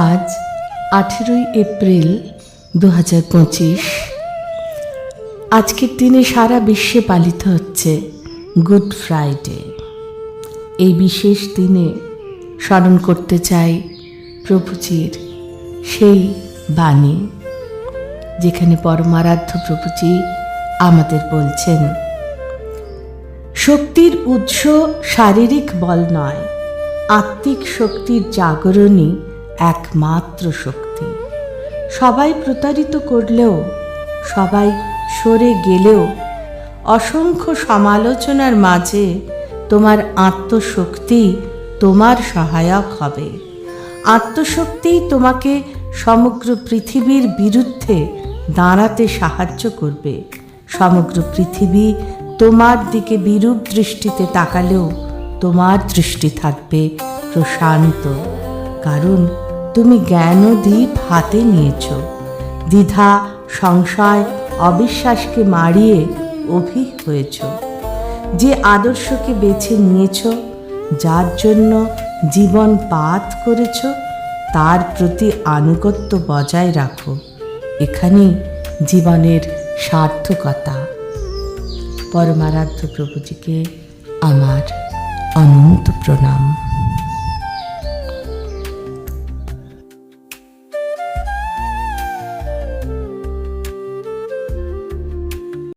আজ আঠেরোই এপ্রিল দু হাজার পঁচিশ। আজকের দিনে সারা বিশ্বে পালিত হচ্ছে গুড ফ্রাইডে। এই বিশেষ দিনে স্মরণ করতে চাই প্রভুজির সেই বাণী, যেখানে পরমারাধ্য প্রভুজি আমাদের বলছেন, শক্তির উৎস শারীরিক বল নয়, আত্মিক শক্তির জাগরণই একমাত্র শক্তি। সবাই প্রতারিত করলেও, সবাই সরে গেলেও, অসংখ্য সমালোচনার মাঝে তোমার আত্মশক্তি তোমার সহায়ক হবে। আত্মশক্তিই তোমাকে সমগ্র পৃথিবীর বিরুদ্ধে দাঁড়াতে সাহায্য করবে। সমগ্র পৃথিবী তোমার দিকে বিরূপ দৃষ্টিতে তাকালেও তোমার দৃষ্টি থাকবে প্রশান্ত। কারণ তুমি জ্ঞানদীপ হাতে নিয়েছ। দ্বিধা, সংশয়, অবিশ্বাসকে মারিয়ে অভিক হয়েছ। যে আদর্শকে বেছে নিয়েছ, যার জন্য জীবন পাত করেছ, তার প্রতি আনুগত্য বজায় রাখো। এখানেই জীবনের সার্থকতা। পরমারাধ্য প্রভুজিকে আমার অনন্ত প্রণাম।